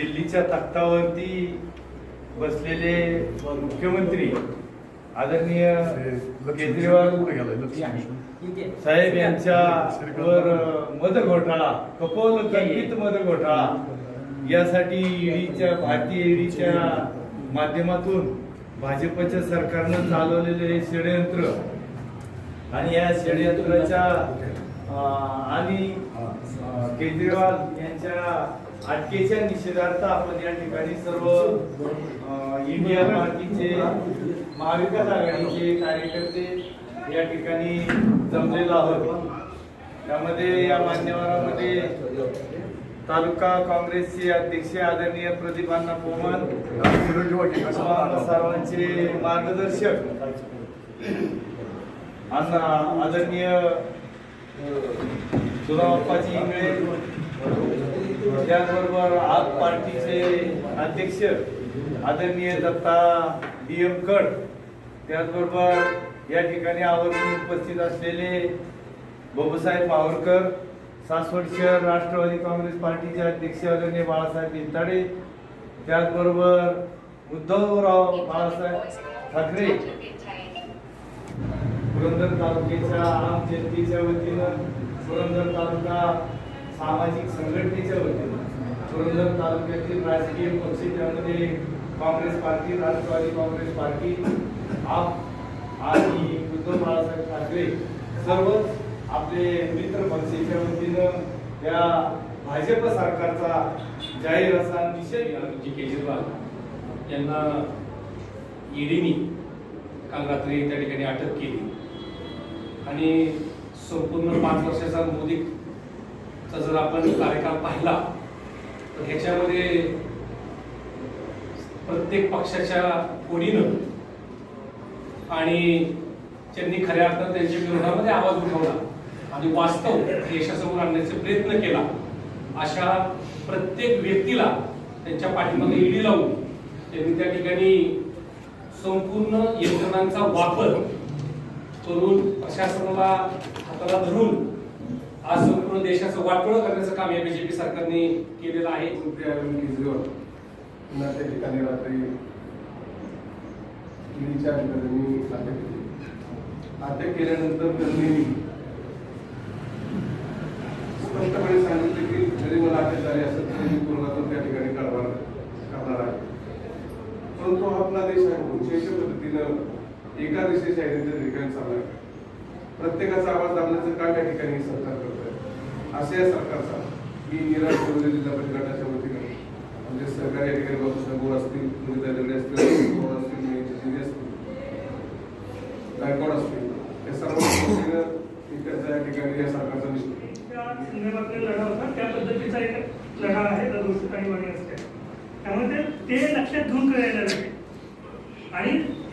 दिल्लीच्या तख्तावरती बसलेले मुख्यमंत्री आदरणीय केजरीवाल साहेब यांच्या वर मध घोटाळा कपोल कल्पित मध घोटाळा. यासाठी ईडीच्या भारतीय ईडीच्या माध्यमातून भाजपच्या सरकारनं चालवलेले हे षडयंत्र आणि या षडयंत्राच्या अं, आणि केजरीवाल यांच्या अटकेच्या निषेधार्थ आपण या ठिकाणी सर्व इंडिया पार्टीचे महाविकास आघाडीचे कार्यकर्ते या ठिकाणी जमलेलो आहोत. त्यामध्ये या मान्यवरामध्ये तालुका काँग्रेसचे अध्यक्ष आदरणीय प्रदीपांना अण्णा पोमन सर्वांचे मार्गदर्शक. आदरणीय सुराप्पाजी इंगळे त्याचबरोबर आप पार्टीचे अध्यक्ष आदरणीय दत्ता डी एम कड त्याचबरोबर या ठिकाणी आवर्जून उपस्थित असलेले बाबूसाहेब मावरकर सासवड शहर राष्ट्रवादी काँग्रेस पार्टीचे अध्यक्ष आदरणीय बाळासाहेब इंताडे त्याचबरोबर उद्धवराव बाळासाहेब ठाकरे पुरंदर तालुक्याच्या आम जनतेच्या वतीनं पुरंदर तालुका सामाजिक संघटनेच्या वतीनं पुरंदर तालुक्यातील राजकीय पक्ष त्यामध्ये काँग्रेस पार्टी राष्ट्रवादी काँग्रेस पार्टी आप आणि उद्धव बाळासाहेब ठाकरे सर्वच आपले मित्र पक्षाच्या वतीनं या भाजप सरकारचा जाहीर असा निषेध जी केजरीवाल यांना ईडीनी काल रात्री त्या ठिकाणी अटक केली. आणि संपूर्ण पाच वर्षाचा चा जर आपण कार्यकाळ पाहिला तर ह्याच्यामध्ये प्रत्येक पक्षाच्या कोणीनं आणि त्यांनी खऱ्या अर्थात त्यांच्या विरोधामध्ये आवाज उठवला आणि वास्तव देशासमोर आणण्याचा प्रयत्न केला अशा प्रत्येक व्यक्तीला त्यांच्या पाठीमागे ईडी लावून त्यांनी त्या ठिकाणी संपूर्ण यंत्रणांचा वापर करून प्रशासनाला हाताला धरून आज संपूर्ण देशाचं वाटोळं करण्याचं काम या बीजेपी सरकारने केलेलं आहे. मंत्री अरविंद केजरीवाल? यांना त्या ठिकाणी रात्री ईडीच्या अधिकाऱ्यांनी अटक केली. अटक केल्यानंतर त्यांनी स्पष्टपणे सांगितले की जरी मला अटक झाली असेल तरी मी तुरुंगातून त्या ठिकाणी कारभार करणार आहे. परंतु आपला देश आहे कोणत्याही पद्धतीनं एका दिशेच्या आयडेंटिटी ठिकाणी चालला आहे प्रत्येकाचा आवाज दाबण्याचं काम या ठिकाणी सरकार करत आहे असे या सरकारचा. मी निराश करून जिल्हा परिषद गटाच्या वतीनं. म्हणजे सरकार या ठिकाणी बाबूसाहेब गोड असतील मुनिता दगडे असतील गोड असतील शिंदे असतील. गायकवाड असतील. या सर्व वतीनं या ठिकाणी या सरकारचा निषेध संदर्भातला लढा होता. त्या पद्धतीचा एक लढा आहे. दरवर्षी काही वाणी असते. त्यामुळे ते- लक्षात घेऊन करायला लागेल.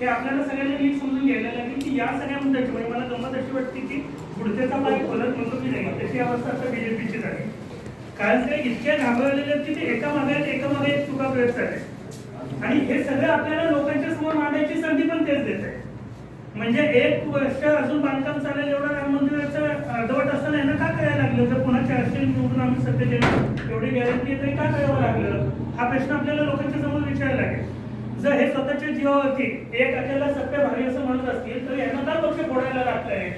हे आपल्याला सगळ्यांना नीट समजून घ्यायला लागेल की या सगळ्या मुद्द्याची म्हणजे मला गमत अशी वाटते की पुढच्याचा पाय खोलत म्हणतो की नाही. त्याची अवस्था आता बीजेपीची झाली कारण ते इतक्या घाबरलेले आहेत की ते एका मागे एका मागे एक चुका करत आहे आणि हे सगळं आपल्याला लोकांच्या समोर मांडायची संधी पण तेच देत आहे म्हणजे एक वर्ष अजून बांधकाम चालेल एवढा राम मंदिराचं अर्धवट असताना यांना का करायला लागलं? जर पुन्हा चारशे निवडून आम्ही सध्या देणार एवढी गॅरंटी आहे तरी का करावं लागलं? हा प्रश्न आपल्याला लोकांच्या समोर विचारायला लागेल जर हे स्वतःच्या जीवावरती एक आपल्याला सत्य भारी असं म्हणत असतील तर यांना का पक्ष फोडायला लागतंय?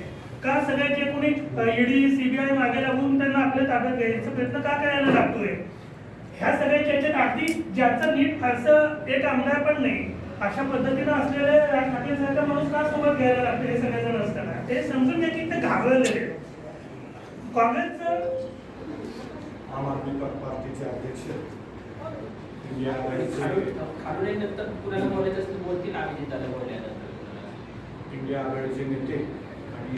का सगळ्याचे जे कोणी ईडी सीबीआय मागे लागून त्यांना आपल्या ताब्यात घ्यायचा प्रयत्न का करायला लागतोय? ह्या सगळ्याच्या याच्यात अगदी ज्याचं नीट फारसं एक आमदार पण नाही अशा पद्धतीनं असलेले राज ठाकरे सारखा माणूस का सोबत घ्यायला लागते हे सगळेजण असताना? ते समजून घ्या की ते घाबरलेले काँग्रेसचं आम आदमी पार्टीचे अध्यक्ष इंडिया आघाडीचे नेते आणि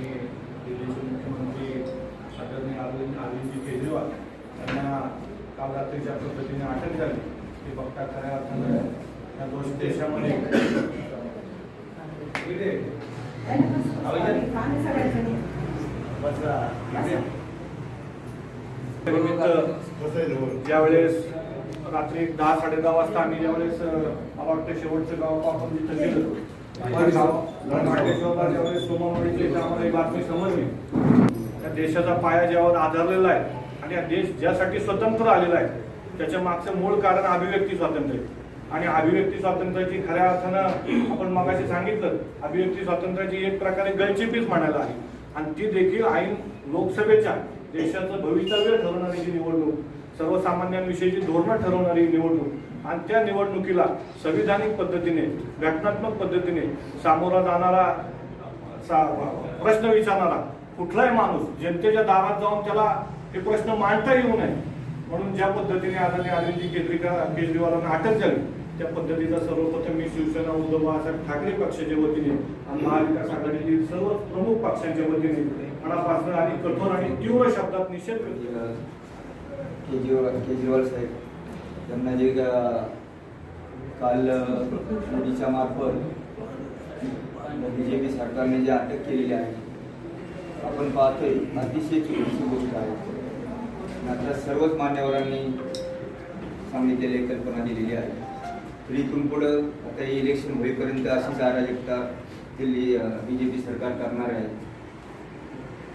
दिल्लीचे मुख्यमंत्री आदरणीय अरविंद अरविंद केजरीवाल यांना काल रात्री ज्या पद्धतीने अटक झाली. ते बघता खऱ्या अर्थानं या दोष देशामध्ये ज्यावेळेस रात्री दहा साडे दहा वाजता आम्ही ज्यावेळेस मला वाटतं शेवटचं गाव आपण जिथं गेलो आम्हाला बातमी समजली. त्या देशाचा पाया ज्यावर आधारलेला आहे आणि हा देश ज्यासाठी स्वतंत्र आलेला आहे त्याच्या मागचं मूळ कारण अभिव्यक्ती स्वातंत्र्य. आणि अभिव्यक्ती स्वातंत्र्याची खऱ्या अर्थानं आपण मगाशी सांगितलं अभिव्यक्ती स्वातंत्र्याची एक प्रकारे गळचेपीच म्हणायला आहे. आणि ती देखील ऐन लोकसभेच्या देशाचं भवितव्य ठरवणारी जी निवडणूक सर्वसामान्यांविषयीची धोरणं ठरवणारी निवडणूक आणि त्या निवडणुकीला संविधानिक पद्धतीने घटनात्मक पद्धतीने सामोरा जाणारा सा- प्रश्न विचारणारा कुठलाही माणूस जनतेच्या दारात जाऊन त्याला हे प्रश्न मांडता येऊ नये म्हणून ज्या पद्धतीने आदरणीय अरविंद केजरीवाल केजरीवालांना अटक झाली त्या पद्धतीचा सर्वप्रथम मी शिवसेना उद्धव बाळासाहेब ठाकरे पक्षाच्या वतीने आणि महाविकास आघाडीतील सर्व प्रमुख पक्षांच्या वतीने मनापासून आणि कठोर आणि तीव्र शब्दात निषेध व्यक्त केला. केजरीवाल केजरीवाल साहेब. त्यांना जे का काल मोदीच्या मार्फत बी जे पी सरकारने जे अटक केलेली आहे आपण पाहतोय अतिशय चुकीची गोष्ट आहे. आता सर्वच मान्यवरांनी सांगितलेली कल्पना दिलेली आहे. तर इथून पुढं आता हे इलेक्शन होईपर्यंत अशीच अराजकता दिल्ली बी जे पी सरकार करणार आहे.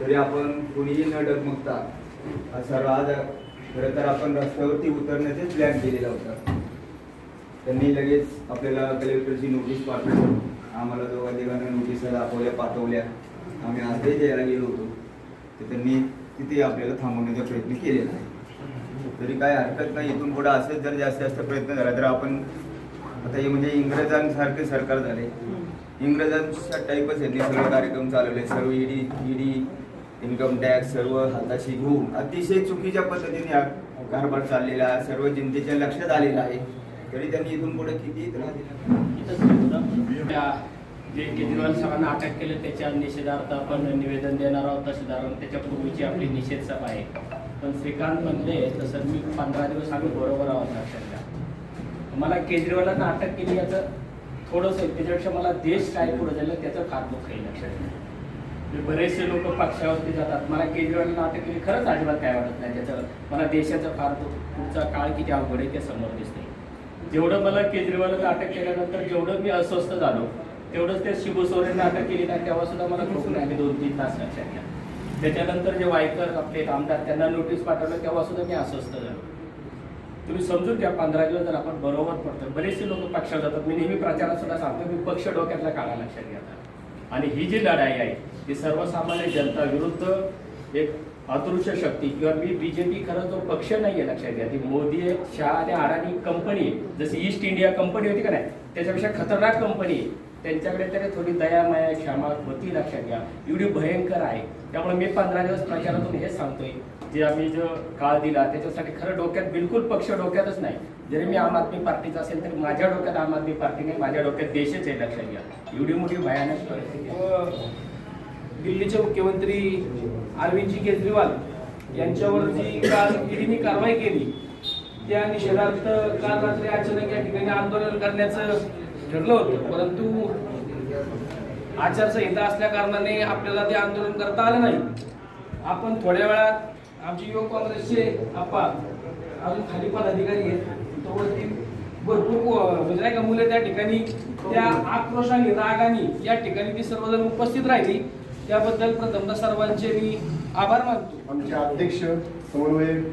तरी आपण कोणीही न डगमगता असा राज खरं तर आपण रस्त्यावरती उतरण्याचाच प्लॅन केलेला होता. त्यांनी लगेच आपल्याला कलेक्टरची नोटीस पाठवली. आम्हाला दोघा देवांना नोटिसा दाखवल्या पाठवल्या. आम्ही आजही द्यायला गेलो होतो. तर त्यांनी तिथे आपल्याला थांबवण्याचा प्रयत्न केलेला आहे. तरी काय हरकत नाही इथून पुढे असेच जर जास्तीत जास्त प्रयत्न झाला तर आपण आता हे म्हणजे इंग्रजांसारखे सरकार झाले. इंग्रजांच्या टाईपच यांनी सगळे कार्यक्रम चालवले. सर्व ईडी ईडी इन्कम टॅक्स सर्व हाताशी घेऊन अतिशय चुकीच्या पद्धतीने हा कारभार चाललेला आहे. सर्व जनतेच्या लक्षात आलेला आहे तरी त्यांनी इथून पुढे किती त्रास दिला जे केजरीवाल साहेबांना अटक केलं त्याच्या निषेधार्थ आपण निवेदन देणार आहोत तहसीलदारांना त्याच्या पूर्वीची आपली निषेध सभा आहे पण श्रीकांत म्हणले तसं मी पंधरा दिवस आम्ही बरोबर आहोत लक्षात मला केजरीवालांना अटक केली याचं थोडंसं आहे. त्याच्यापेक्षा मला देश काय पुढे झालं त्याचं फार काही आहे लक्षात घ्या म्हणजे बरेचसे लोक पक्षावरती जातात. मला केजरीवाल अटक केली खरंच अजिबात काय वाटत नाही. त्याचं मला देशाचा फार पुढचा काळ किती अवघड आहे ते समोर दिसते जेवढं मला केजरीवालला अटक केल्यानंतर जेवढं मी अस्वस्थ झालो तेवढंच त्या शिबू सोरेनला अटक केली नाही तेव्हा सुद्धा मला खूप नाही दोन तीन तास लक्षात घ्या. त्याच्यानंतर जे वायकर आपले आमदार त्यांना नोटीस पाठवलं तेव्हा सुद्धा मी अस्वस्थ झालो. तुम्ही समजून घ्या पंधरा दिवस जर आपण बरोबर पडतो बरेचसे लोक पक्षावर जातात. मी नेहमी प्रचारात सुद्धा सांगतो मी पक्ष डोक्यातला काळा लक्षात घ्या आणि ही जी लढाई आहे ती सर्वसामान्य जनता विरुद्ध एक अदृश्य शक्ती किंवा मी बीजेपी खरं जो पक्ष नाही आहे लक्षात घ्या. ती मोदी आहे शहा आणि अडाणी कंपनी आहे. जशी ईस्ट इंडिया कंपनी होती का नाही त्याच्यापेक्षा खतरनाक कंपनी आहे. त्यांच्याकडे तरी थोडी दया माया क्षमा होती लक्षात घ्या. एवढी भयंकर आहे. त्यामुळे मी पंधरा दिवस प्रचारातून हेच सांगतोय जे आम्ही जो काळ दिला त्याच्यासाठी खरं डोक्यात बिलकुल पक्ष डोक्यातच नाही. जरी मी आम आदमी पार्टीचा असेल तरी माझ्या डोक्यात आम आदमी पार्टी नाही माझ्या डोक्यात देशच आहे लक्षात घ्या. एवढी मोठी भयानक परिस्थिती दिल्लीचे मुख्यमंत्री अरविंदजी केजरीवाल यांच्यावर जी काल ईडीने कारवाई केली त्या निषेधार्थ काल रात्री अचानक या ठिकाणी आंदोलन करण्याचं ठरलं होतं. परंतु आचारसंहिता असल्या कारणाने आपल्याला ते आंदोलन करता आलं नाही. आपण थोड्या वेळात आमचे युवक काँग्रेसचे आप्पा अजून खाली पण अधिकारी आहेत. तो भरपूर म्हणजे नाही का मुले त्या ठिकाणी त्या आक्रोशाने रागाने या ठिकाणी ती सर्वजण उपस्थित राहिली. त्याबद्दल प्रथमतः सर्वांचे मी आभार मानतो. आमचे अध्यक्ष समन्वयक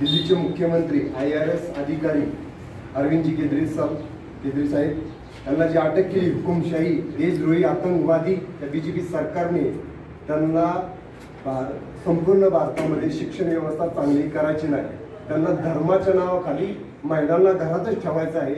दिल्लीचे मुख्यमंत्री आय आर एस अधिकारी अरविंदजी केजरी साहेब केजरी साहेब त्यांना जी अटक केली हुकुमशाही देशद्रोही आतंकवादी त्या बी जे पी सरकारने त्यांना संपूर्ण भारतामध्ये शिक्षण व्यवस्था चांगली करायची नाही. त्यांना धर्माच्या नावाखाली महिलांना घरातच ठेवायचं आहे.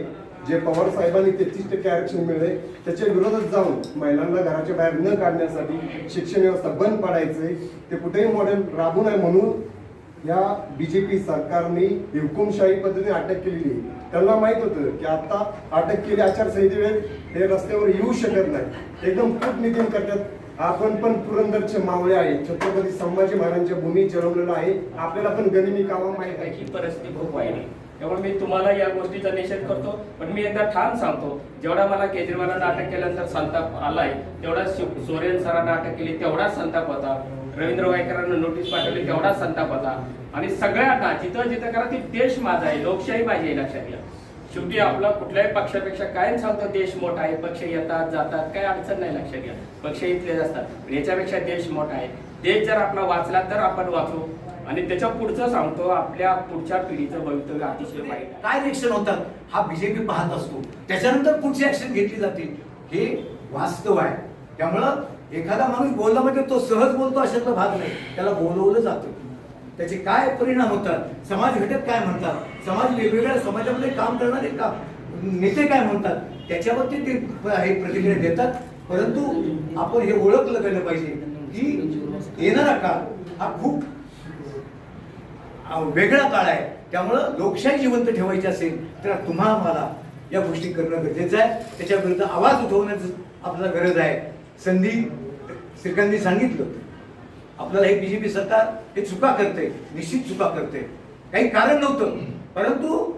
जे पवार साहेबांनी तेहतीस टक्के आरक्षण मिळले त्याच्या विरोधात जाऊन महिलांना घराच्या बाहेर न काढण्यासाठी शिक्षण व्यवस्था बंद पाडायचंय ते कुठेही मॉडेल राबू नये म्हणून या बीजेपी सरकारने हुकुमशाही पद्धतीने अटक केलेली आहे. त्यांना माहीत होतं की आता अटक केली आचारसंहितेवेळेस हे रस्त्यावर येऊ शकत नाही. एकदम कूटनीतीन करतात. आपण पण पुरंदरचे मावळे आहे. छत्रपती संभाजी महाराजांच्या भूमी जन्मलेलो आहे. आपल्याला पण गनिमी कामा माहीत आहे. ही परिस्थिती खूप वाईट आहे. त्यामुळे मी तुम्हाला या गोष्टीचा निषेध करतो. पण मी एकदा ठाम सांगतो. जेवढा मला केजरीवालांना अटक केल्यानंतर संताप आलाय तेवढा सोरेन सरांना अटक केली तेवढा संताप होता. रवींद्र वायकरांना नोटीस पाठवली तेवढा संताप होता. आणि सगळ्यांना जिथं जिथं करा ती देश माझा आहे. लोकशाही माझी आहे लक्षात घ्या. शेवटी आपला कुठल्याही पक्षापेक्षा कायम सांगतो देश मोठा आहे पक्ष येतात जातात काय अडचण नाही लक्षात घ्या. पक्ष इथलेच असतात पण याच्यापेक्षा देश मोठा आहे. देश जर आपला वाचला तर आपण वाचू. आणि त्याच्या पुढचं सांगतो आपल्या पुढच्या पिढीचं भवितव्य अतिशय वाईट काय रिएक्शन होतात? हा बीजेपी पाहत असतो. त्याच्यानंतर पुढची ऍक्शन घेतली जाते. हे वास्तव आहे. त्यामुळं एखादा माणूस बोलला म्हणजे तो सहज बोलतो अशातला भाग नाही. त्याला बोलवलं जातं. त्याचे काय परिणाम होतात? समाज घटक काय म्हणतात? समाज वेगवेगळ्या समाजामध्ये काम करणारे का नेते काय म्हणतात? त्याच्यावरती ते हे प्रतिक्रिया देतात. परंतु आपण हे ओळखलं गेलं पाहिजे की येणारा काळ हा खूप वेगळा काळ आहे. त्यामुळं लोकशाही जिवंत ठेवायची असेल तर तुम्हा आम्हाला या गोष्टी करणं गरजेचं आहे. त्याच्या विरुद्ध आवाज उठवण्याचं आपल्याला गरज आहे. संधी श्रीकांतनी सांगितलं. आपल्याला हे बीजेपी सरकार हे चुका करते निश्चित चुका करते काही कारण नव्हतं. परंतु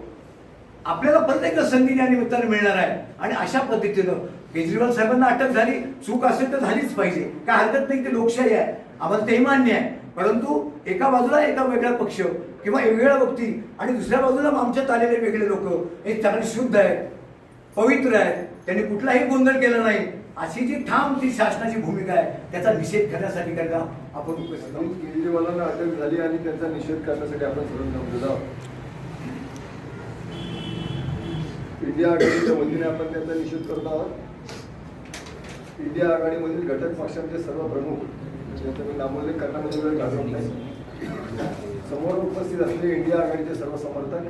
आपल्याला परत एकदा संधी या निमित्ताने मिळणार आहे. आणि अशा पद्धतीनं केजरीवाल साहेबांना अटक झाली चूक असेल तर झालीच पाहिजे. काय हरकत नाही ते लोकशाही आहे. आम्हाला तेही मान्य आहे. परंतु एका बाजूला एका वेगळा पक्ष किंवा वेगळ्या व्यक्ती आणि दुसऱ्या बाजूला आमच्यात आलेले वेगळे लोक हे चांगले शुद्ध आहेत पवित्र आहेत. त्यांनी कुठलाही गोंधळ केला नाही. अशी जी ठाम ती शासनाची भूमिका आहे त्याचा निषेध करण्यासाठी करता आपण केजरीवालांना अटक झाली आणि त्यांचा निषेध करण्यासाठी आपण सर्व जमलेलो आहोत इंडिया आघाडीच्या वतीने आपण त्यांचा निषेध करत आहोत. इंडिया आघाडीमधील घटक पक्षांचे सर्व प्रमुख म्हणजे ज्यांचा मी नामोल्लेख करण्यामध्ये वेळ घालवत नाही समोर उपस्थित असलेले इंडिया आघाडीचे सर्व समर्थक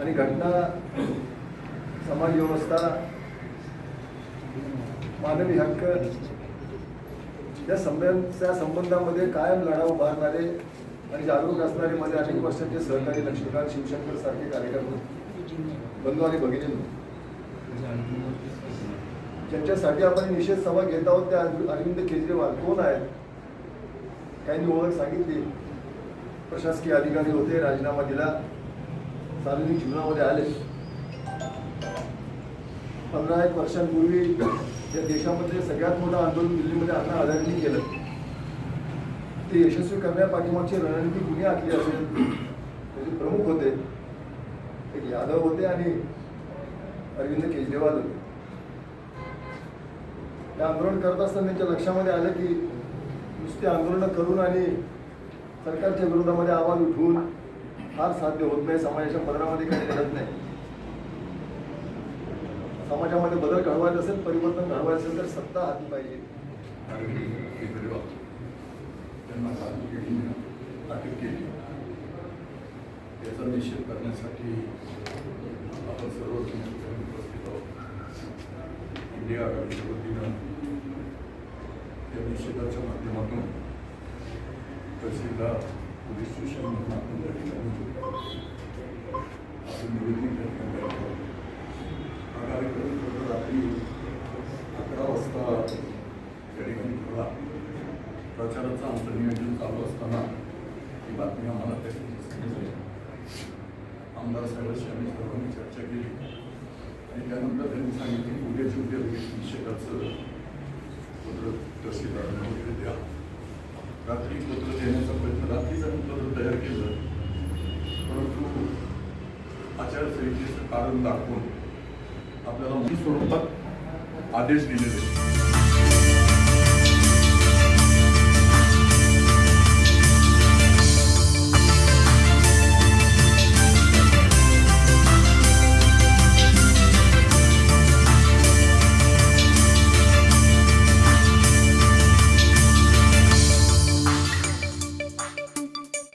आणि घटना समाज व्यवस्था मानवी हक्क या संबंध या संबंधामध्ये कायम लढा उभारणारे आणि जागरूक असणारे माझे अनेक वर्षांचे सहकारी लक्ष्मीकांत शिवशंकर सारखे कार्यकर्ते. बंधू आणि भगिनी. ज्यांच्यासाठी आपण निषेध सभा घेत आहोत त्या अरविंद केजरीवाल कोण आहेत? त्यांनी ओळख सांगितली. प्रशासकीय अधिकारी होते राजीनामा दिला. सार्वजनिक जीवनामध्ये आले. पंधरा एक वर्षांपूर्वी या देशामध्ये सगळ्यात मोठं आंदोलन दिल्लीमध्ये अण्णा हजारेंनी केलं. ते यशस्वी करण्या पाठीमागची रणनीती कुणी आखली असेल. त्याचे प्रमुख होते एक यादव होते आणि अरविंद केजरीवाल होते. हे आंदोलन करत असताना त्यांच्या लक्षामध्ये आलं की नुसते आंदोलनं करून आणि सरकारच्या विरोधामध्ये आवाज उठवून फार साध्य होत नाही समाजाच्या पदरामध्ये काही घडत नाही. समाजामध्ये बदल घडवायचा असेल परिवर्तन घडवायचं असेल तर सत्ता हाती पाहिजे. त्यांना काल अटक केली. याचा निषेध करण्यासाठी आपण सर्वजण उपस्थित आहोत. इंडिया आघाडीच्या वतीनं या निषेधाच्या माध्यमातून तहसीलदार पोलीस स्टेशन म्हणून आपण त्या ठिकाणी आपण निवेदन करण्यात ठिकाणी आहोत. हा कार्यक्रम फक्त रात्री अकरा वाजता त्या ठिकाणी ठेवला प्रचाराचा आमचं नियोजन चालू असताना ही बातमी आम्हाला त्या आमदार साहेबांशी आम्ही सर्वांनी चर्चा केली. आणि त्यानंतर त्यांनी सांगितले की उद्याच्या उद्या लगेच निषेधाचं पत्र तहसीलदारांना वगैरे द्या. रात्री पत्र देण्याचा प्रयत्न रात्रीच आम्ही पत्र तयार केलं. परंतु आचारसंहितेचं कारण दाखवून आपल्याला स्वरूपात आदेश दिलेले.